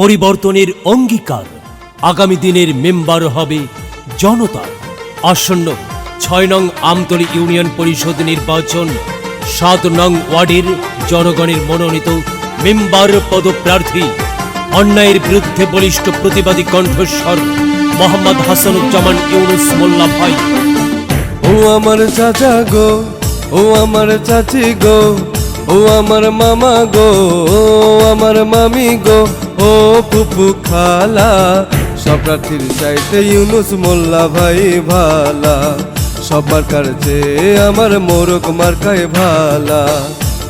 পরিবর্তনের অঙ্গীকার। আগামী দিনের মেম্বার হবে জনতা। আসন্ন ছয় নং আমতলী ইউনিয়ন পরিষদ নির্বাচন, সাত নং ওয়ার্ডের জনগণের মনোনীত মেম্বার পদপ্রার্থী, অন্যায়ের বিরুদ্ধে বলিষ্ঠ প্রতিবাদী কণ্ঠস্বর মোহাম্মদ হাসানুজ্জামান ইউনুস মোল্লা ভাই। ও আমার চাচা গো, ও আমার চাচি গো, ও আমার মামা গো, ও আমার মামি গো ও পুপু খালা, সব প্রার্থীর চাইতে ইউনুস মোল্লা ভাই ভালা। সবার কাছে আমার মোরক মার্কায় ভালা।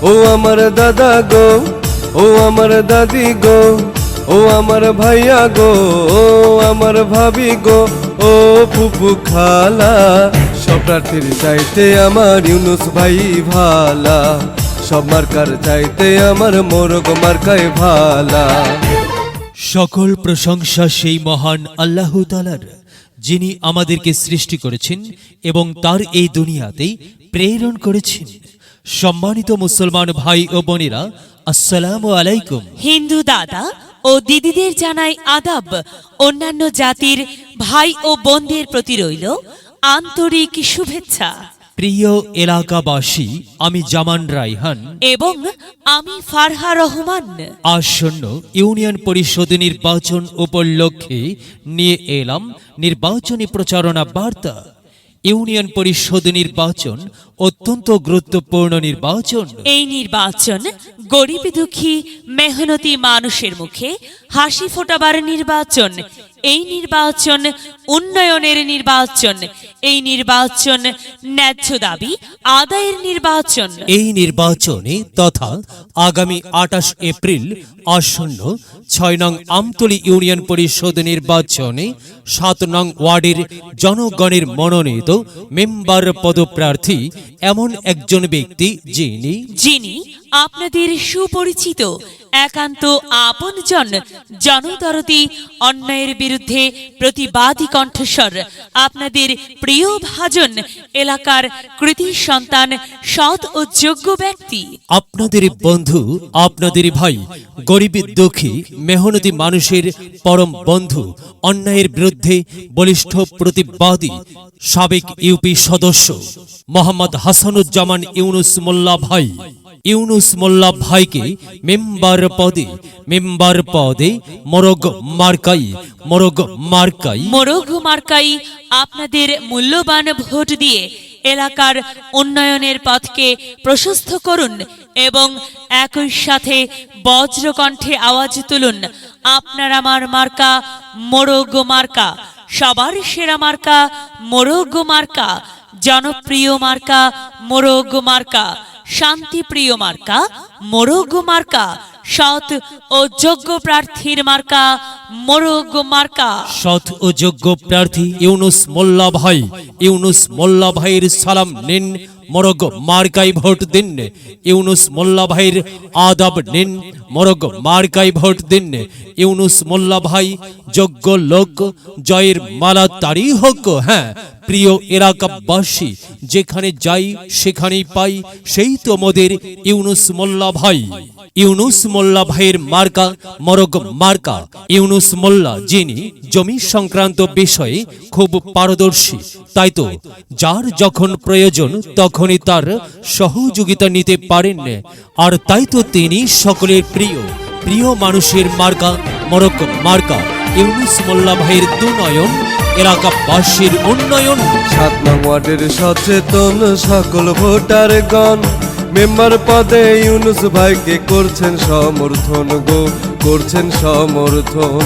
ও আমার দাদা গো, ও আমার দাদি গো, ও আমার ভাইয়া গো, ও আমার ভাবি গো, ও ফুপু খালা, সব প্রার্থীর চাইতে আমার ইউনুস ভাই ভালা। সব মার্কার চাইতে আমার মোরগ মার্কায় ভালা। সকল প্রশংসা সেই মহান আল্লাহ তালার যিনি আমাদেরকে সৃষ্টি করেছেন এবং তার এই দুনিয়াতেই প্রেরণ করেছেন। সম্মানিত মুসলমান ভাই ও বোনেরা, আসসালামু আলাইকুম। হিন্দু দাদা ও দিদিদের জানাই আদাব। অন্যান্য জাতির ভাই ও বোনদের প্রতি রইল আন্তরিক শুভেচ্ছা। প্রিয় এলাকাবাসী আমি জামান রাইহান এবং আমি ফারহা রহমান। আসন্ন ইউনিয়ন পরিষদ নির্বাচন উপলক্ষে নিয়ে এলাম নির্বাচনী প্রচারণা বার্তা। ইউনিয়ন পরিষদ নির্বাচন অত্যন্ত গুরুত্বপূর্ণ নির্বাচন। এই নির্বাচন গরিব দুঃখী মেহনতি মানুষের মুখে হাসি ফোটাবার নির্বাচন। এই নির্বাচন উন্নয়নের নির্বাচন। এই নির্বাচন ন্যায্য দাবি আদায়ের নির্বাচন। এই নির্বাচনে তথা আগামী আটাশ এপ্রিল আসন্ন ছয় নং আমতলী ইউনিয়ন পরিষদ নির্বাচনে সাত নং ওয়ার্ডের জনগণের মনোনীত মেম্বার পদপ্রার্থী এমন একজন ব্যক্তি যিনি যিনি আপনাদের সুপরিচিত একান্ত আপনজন। জনদরদি অন্যায়ের বিরুদ্ধে প্রতিবাদী কণ্ঠস্বর। আপনাদের প্রিয় ভাজন, এলাকার কৃতি সন্তান, সৎ ও যোগ্য ব্যক্তি। আপনাদের বন্ধু, আপনাদের ভাই, গরিব, দুঃখী, মেহনতি মানুষের পরম বন্ধু, অন্যায়ের বিরুদ্ধে বলিষ্ঠ প্রতিবাদী, সাবেক ইউপি সদস্য, মোহাম্মদ হাসানুজ্জামান ইউনুস মোল্লা ভাই। ইউনুস মোল্লা ভাইকে মেম্বার পদে মেম্বার পদে মোরগ মার্কাই মোরগ মার্কাই। মোরগ মার্কাই আপনাদের মূল্যবান ভোট দিয়ে এলাকার উন্নয়নের পথকে প্রশস্ত করুন এবং একই সাথে বজ্রকণ্ঠে আওয়াজ তুলুন। আপনার আমার মার্কা মোরগ মার্কা, সবার সেরা মার্কা মোরগ মার্কা, জনপ্রিয় মার্কা মোরগ মার্কা। শান্তিপ্রিয় মার্কা, মোরগ মার্কা, সৎ ও যোগ্য প্রার্থীর মার্কা, মোরগ মার্কা। সৎ ও যোগ্য প্রার্থী ইউনুস মোল্লা ভাই, ইউনুস মোল্লা ভাইয়ের সালাম নিন, মরগ মার্কাই ভোট দিন, ইউনুস মোল্লা ভাইয়ের আদাব নিন, মরগ মার্কাই ভোট দিন, ইউনুস মোল্লা ভাই, যোগ্য লোক, জয়ের মালা তারই হোক হ্যাঁ প্রিয় এলাকাবাসী, যেখানে যাই, সেখানেই পাই। সেই তো মোদের ইউনুস মোল্লা ভাই। ইউনুস মোল্লা ভাইয়ের মার্কা, মরগ মার্কা। ইউনুস মোল্লা যিনি জমি সংক্রান্ত বিষয়ে খুব পারদর্শী, তাই তো যার যখন প্রয়োজন তখনই তার সহযোগিতা নিতে পারেন। আর তাই তো তিনি সকলের প্রিয় প্রিয় মানুষের মার্কা মরক মার্কা। ইউনুস মোল্লা ভাইয়ের দুনয়ন এলাকাবাসীর উন্নয়ন। সাত নং ওয়ার্ডের সচেতন সকল ভোটার গণ মেম্বার পদে ইউনুস ভাইকে করছেন সমর্থন গো, করছেন সমর্থন।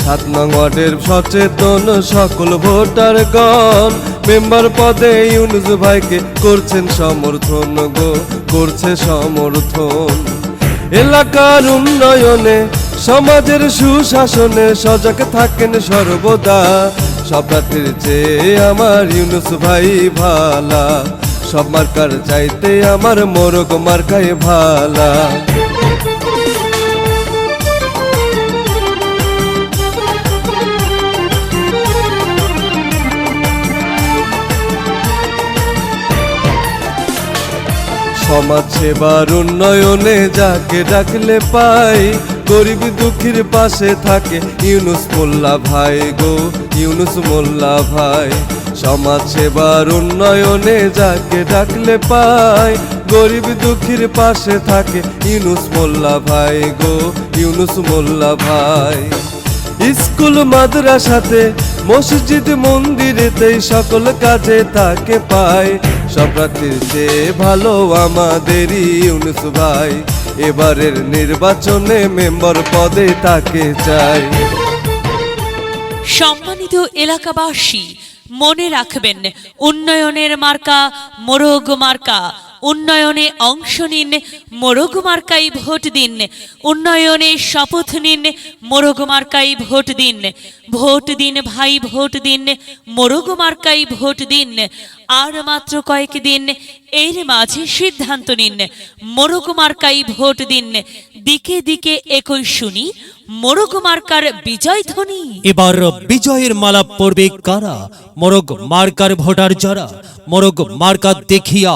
সাত নং ওয়ার্ডের সচেতন সকল ভোটার গণ মেম্বার পদে ইউনুস ভাইকে করছেন সমর্থন গো, করছে সমর্থন। এলাকার উন্নয়নে, সমাজের সুশাসনে সজাগ থাকেন সর্বদা। সব রাতের চেয়ে আমার ইউনুস ভাই ভালা। সব মার্কার চাইতে আমার মোরগ মার্কায় ভালা। সমাজ সেবার উন্নয়নে যাকে ডাকলে পাই গরিব দুঃখীর পাশে থাকে ইউনুস মোল্লা ভাই গো, ইউনুস মোল্লা ভাই। সমাজ সেবার উন্নয়নে যাকে ডাকলে পায়, গরিব দুঃখীর পাশে থাকে ইউনুস মোল্লা ভাই গো, ইউনুস মোল্লা ভাই। স্কুল, মাদ্রাসাতে, মসজিদ মন্দিরেতেই সকল কাজে তাকে পায়। সব চেয়ে ভালো আমাদেরই ইউনুস ভাই। এবারের নির্বাচনে মেম্বার পদে তাকে চাই। সম্মানিত এলাকাবাসী মনে রাখবেন উন্নয়নের মার্কা মোরগ মার্কা। উন্নয়নে অংশ নিন মোরগ মার্কাই ভোট দিন। উন্নয়নে শপথ নিন মোরগ মার্কাই ভোট দিন। ভোট দিন ভাই, ভোট দিন মোরগ মার্কাই ভোট দিন। আর মাত্র কয়েক দিন, এর মাঝে সিদ্ধান্ত নিন মোরগ মার্কাই ভোট দিন। দিকে দিকে একই শুনি মোরগ মার্কার বিজয় ধ্বনি। এবার বিজয়ের মালা পড়বে কারা? মোরগ মার্কার ভোটার যারা? মোরগ মার্কা দেখিয়া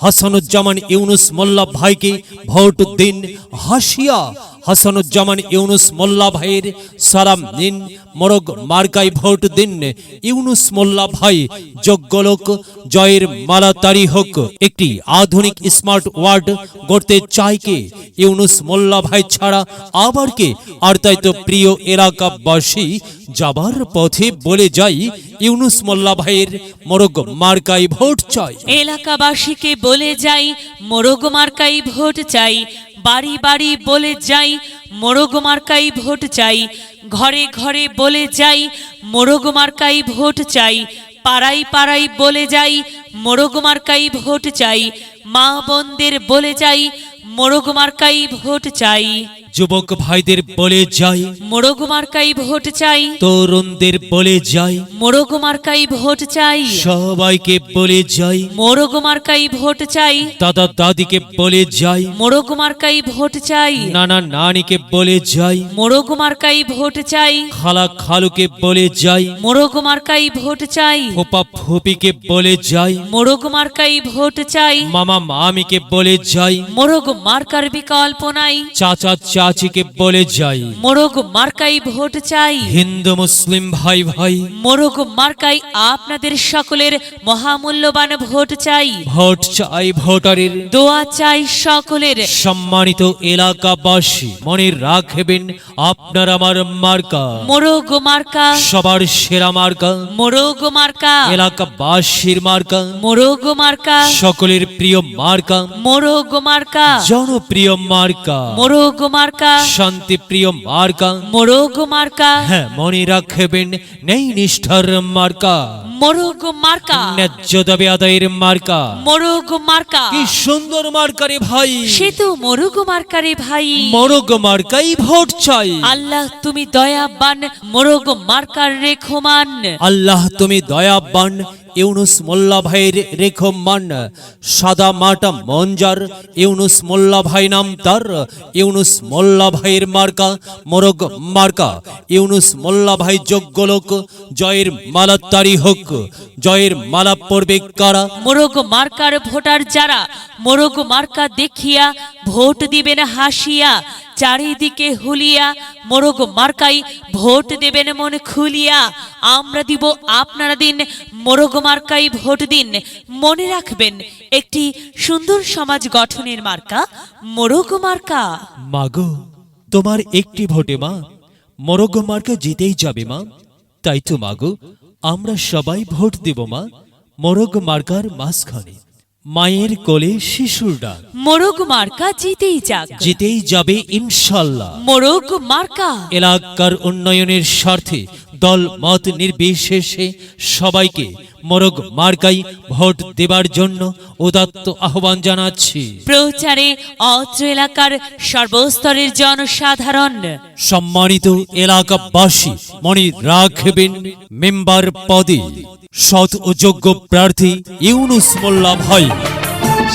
হাসানুজ্জামান ইউনুস মোল্লা ভাইকে ভোট দিন হাসিয়া হাসানুজ্জামান ইউনুস মোল্লা ভাইয়ের সালাম দিন। মোরগ মার্কায় ভোট দিন। ইউনুস মোল্লা ভাই, যোগ্য লোক, জয়ের মালা তারি হোক। একটি আধুনিক স্মার্ট ওয়ার্ড গড়তে চাই কে? ইউনুস মোল্লা ভাই ছাড়া আবার কে? আর তাই তো প্রিয় এলাকাবাসী, যাবার পথে বলে যাই, ইউনুস মোল্লা ভাইয়ের মোরগ মার্কায় ভোট চাই। এলাকাবাসীকে বলে যাই, মোরগ মার্কাই ভোট চাই বাড়ি বাড়ি বলে যাই, মোরগ মার্কাই ভোট চাই। ঘরে ঘরে বলে যাই, মোরগ মার্কাই ভোট চাই। পাড়াই পাড়াই বলে যাই, মোরগ মার্কাই ভোট চাই। মা বোনদের বলে যাই, মোরগ মার্কাই ভোট চাই। যুবক ভাইদের বলে যাই। মোরগ মার্কাই ভোট চাই। তরুণদের বলে যাই। মোরগ মার্কাই ভোট চাই। সবাইকে বলে যাই। মোরগ মার্কাই ভোট চাই। দাদা দাদিকে বলে যাই। মোরগ মার্কাই ভোট চাই। নানা নানিকে বলে যাই। মোরগ মার্কাই ভোট চাই। খালা খালুকে বলে যাই। মোরগ মার্কাই ভোট চাই। ফোপা ফুপিকে বলে যাই। মোরগ মার্কাই ভোট চাই। মামা মামিকে বলে যাই। মোরগ মার্কার বিকল্প নাই। চাচা চাচিকে বলে যাই। মোরগ মার্কাই ভোট চাই। হিন্দু মুসলিম ভাই ভাই। মোরগ মার্কাই আপনাদের সকলের মহামূল্যবান ভোট চাই। ভোট চাই ভোটারের। দোয়া চাই সকলের। সম্মানিত এলাকাবাসী মনে রাখবেন আপনার আমার মার্কা। মোরগ মার্কা। সবার সেরা মার্কা। মোরগ মার্কা। এলাকাবাসীর মার্কা। মোরগ মার্কা। সকলের প্রিয় মার্কা। মোরগ মার্কা। জনপ্রিয় মার্কা। মোরগ মার্কা। শান্তি প্রিয় মার্কা। মোরগ মার্কা। হ্যাঁ মনে রাখবেন নেই নিষ্ঠার মার্কা। মোরগ মার্কা। ন্যায্য দাবি আদায়ের মার্কা। মোরগ মার্কা। কি সুন্দর মার্কারে ভাই। সে তো মোরগ মার্কারে ভাই। মরগ মার্কাই ভোট চাই। আল্লাহ তুমি দয়াবান মোরগ মার্কার রেখমান। আল্লাহ তুমি দয়াবান ইউনুস মোল্লা ভাইয়ের রেখো মান, সাদা মাটা মঞ্জার। ইউনুস মোল্লা ভাই নাম তার ইউনুস মোল্লা ভাইয়ের মার্কা, মোরগ মার্কা। ইউনুস মোল্লা ভাই যোগ্য লোক, জয়ের মালা তারি হোক, জয়ের মালা পড়বে কারা? মোরগ মার্কার ভোটার যারা, মোরগ মার্কা দেখিয়া ভোট দিবেন হাসিয়া চারিদিকে হুলিয়া মোরগ মার্কাই ভোট দেবেন মন খুলিয়া। আমরা দিব আপনারা দিন, মোরগ মার্কাই ভোট দিন। মনে রাখবেন, একটি সুন্দর সমাজ গঠনের মার্কা, মোরগ মার্কা। মাগো, তোমার একটি ভোটে মা, মোরগ মার্কা জিতেই যাবে মা। তাই তো মাগো, আমরা সবাই ভোট দেব মা, মোরগ মার্কার মাঝখানে। মায়ের কোলে শিশুর ডাক। মোরগ মার্কা জিতেই যাক। জিতেই যাবে ইনশাল্লাহ। মোরগ মার্কা। এলাকার উন্নয়নের স্বার্থে দল মত নির্বিশেষে সবাইকে মরগ মার্কাই ভোট দেবার জন্য উদাত্ত আহ্বান জানাচ্ছি। প্রচারে অত্র এলাকার সর্বস্তরের জনসাধারণ। সম্মানিত এলাকাবাসী মনে রাখবেন মেম্বার পদে সৎ ও যোগ্য প্রার্থী ইউনুস মোল্লা ভাই।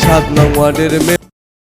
সাত নং ওয়ার্ডের